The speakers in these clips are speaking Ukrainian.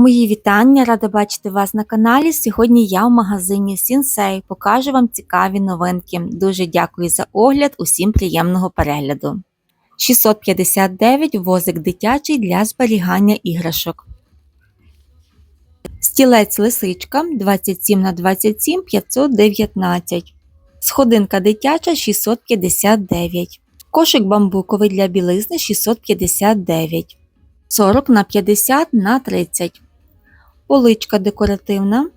Мої вітання, рада бачити вас на каналі. Сьогодні я в магазині Сінсей. Покажу вам цікаві новинки. Дуже дякую за огляд, усім приємного перегляду. 659 возик дитячий для зберігання іграшок. Стілець лисичка 27 на 27 519. Сходинка дитяча 659. Кошик бамбуковий для білизни 659. 40 на 50 на 30. Поличка декоративна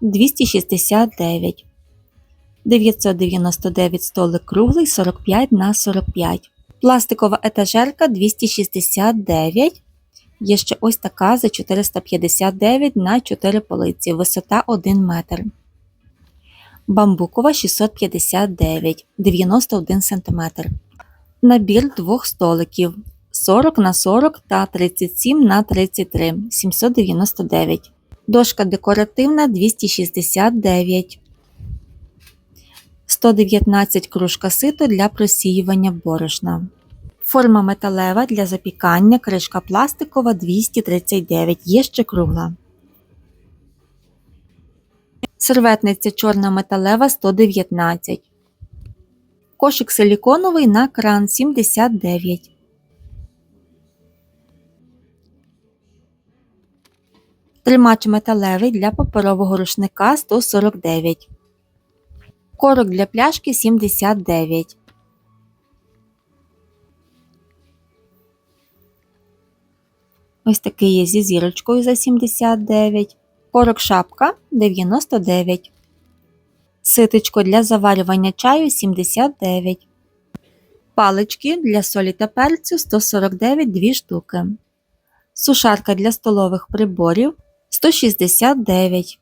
269. 999 столик круглий 45 на 45. Пластикова етажерка 269. Є ще ось така за 459 на 4 полиці, висота 1 метр. Бамбукова 659 91 см. Набір двох столиків 40 на 40 та 37 на 33 799. Дошка декоративна 269. 119 кружка сито для просіювання борошна. Форма металева для запікання, кришка пластикова 239, є ще кругла. Серветниця чорна металева 119. Кошик силіконовий на кран 79. Тримач металевий для паперового рушника 149. Корок для пляшки 79. Ось такий є зі зірочкою за 79. Корок шапка 99. Ситочко для заварювання чаю 79. Палички для солі та перцю 149 2 штуки. Сушарка для столових приборів 169.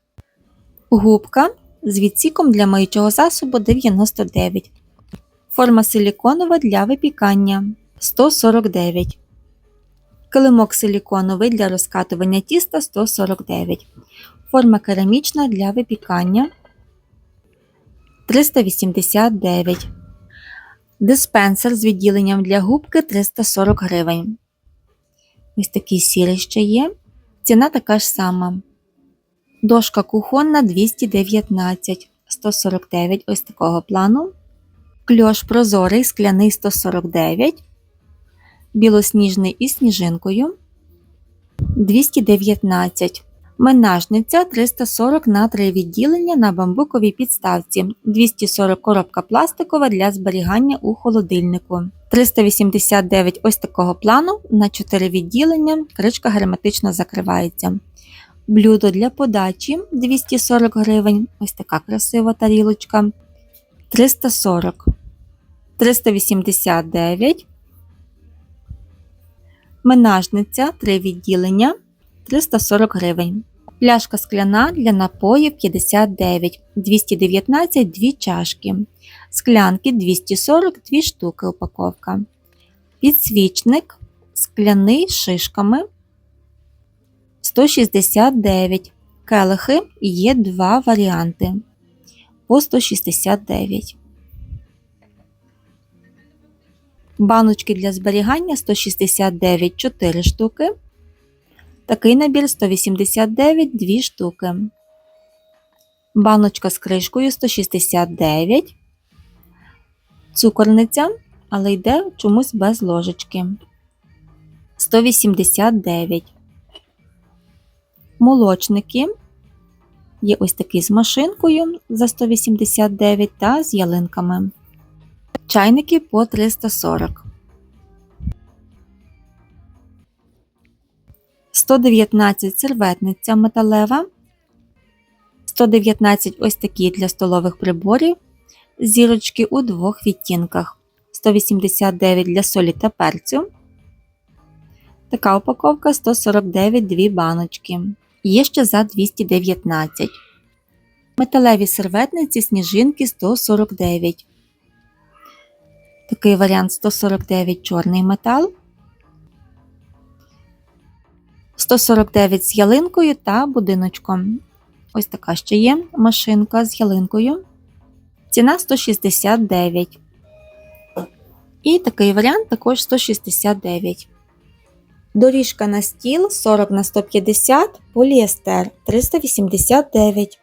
Губка з відсіком для миючого засобу 99. Форма силіконова для випікання 149. Килимок силіконовий для розкатування тіста 149. Форма керамічна для випікання 389. Диспенсер з відділенням для губки 340 гривень. Ось такий сірий ще є. Ціна така ж сама. Дошка кухонна 219, 149 ось такого плану. Кльош прозорий, скляний 149, білосніжний із сніжинкою 219. Менажниця 340 на 3 відділення на бамбуковій підставці, 240 коробка пластикова для зберігання у холодильнику. 389 ось такого плану на 4 відділення, кришка герметично закривається. Блюдо для подачі 240 гривень. Ось така красива тарілочка. 340. 389. Менажниця 3 відділення 340 гривень. Пляшка скляна для напоїв 59, 219 2 чашки. Склянки 240 2 штуки упаковка. Підсвічник скляний шишками 169. Келихи є два варіанти по 169. Баночки для зберігання 169 4 штуки. Такий набір 189 2 штуки. Баночка з кришкою 169. Цукорниця, але йде чомусь без ложечки. 189. Молочники. Є ось такий з машинкою за 189 та з ялинками. Чайники по 340. 119 серветниця металева. 119 ось такі для столових приборів. Зірочки у двох відтінках. 189 для солі та перцю. Така упаковка 149 дві баночки. Є ще за 219. Металеві серветниці сніжинки 149. Такий варіант 149 чорний метал. 149 з ялинкою та будиночком. Ось така ще є машинка з ялинкою. Ціна 169. І такий варіант також 169. Доріжка на стіл 40 на 150 поліестер 389.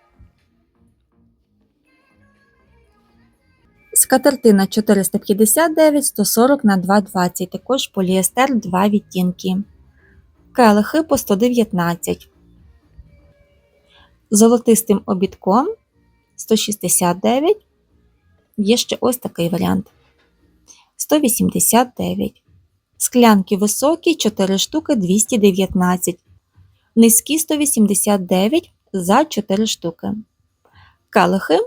Скатертина 459 140 на 220, також поліестер 2 відтінки. Келихи по 119. Золотистим обідком 169. Є ще ось такий варіант. 189. Склянки високі 4 штуки 219. Низькі 189 за 4 штуки. Келихи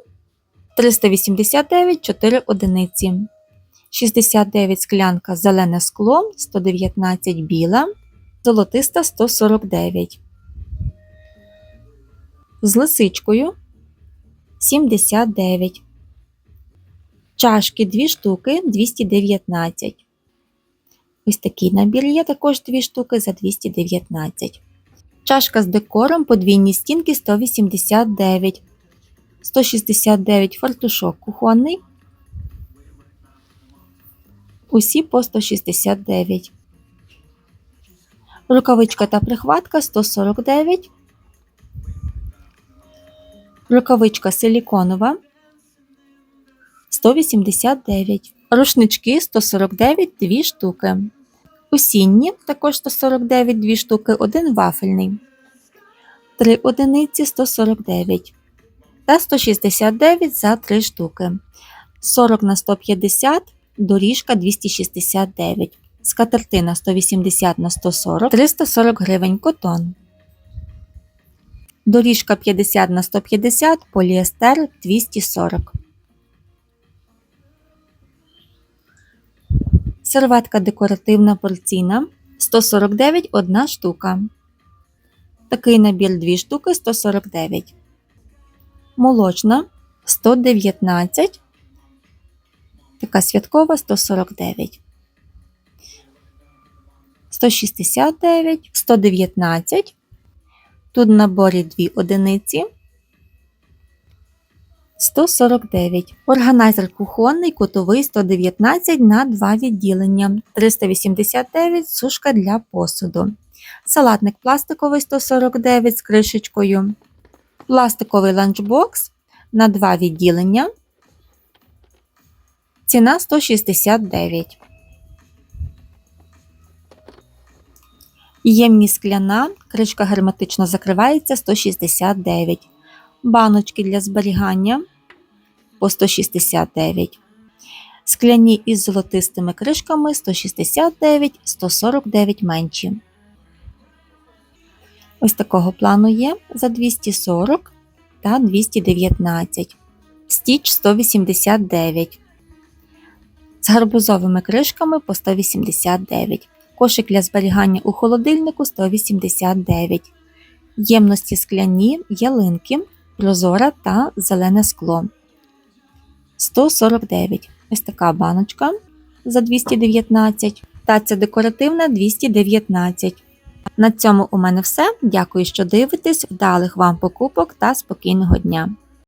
389 4 одиниці. 69 склянка зелене скло, 119 біла, золотиста 149. З лисичкою 79. Чашки 2 штуки 219. Ось такий набір є також 2 штуки за 219. Чашка з декором подвійні стінки 189. 169 фартушок кухонний. Усі по 169. Рукавичка та прихватка 149. Рукавичка силіконова 189. Рушнички 149 2 штуки. Осінні також 149 2 штуки, один вафельний. 3 одиниці 149 та 169 за 3 штуки. 40 на 150, доріжка 269. Скатертина 180 на 140, 340 гривень котон. Доріжка 50 на 150, поліестер 240. Серветка декоративна порційна 149 одна штука. Такий набір 2 штуки 149. Молочна 119. Така святкова 149. 169, 119. Тут в наборі 2 одиниці. 149. Органайзер кухонний, кутовий 119 на 2 відділення. 389 сушка для посуду. Салатник пластиковий 149 з кришечкою. Пластиковий ланчбокс на 2 відділення. Ціна 169. Ємність скляна, кришка герметично закривається 169. Баночки для зберігання по 169. Скляні із золотистими кришками 169, 149 менші. Ось такого плану є за 240 та 219. Стіч 189. З гарбузовими кришками по 189. Кошик для зберігання у холодильнику 189. Ємності скляні, ялинки, прозора та зелене скло. 149. Ось така баночка за 219. Таця декоративна 219. На цьому у мене все. Дякую, що дивитесь. Вдалих вам покупок та спокійного дня!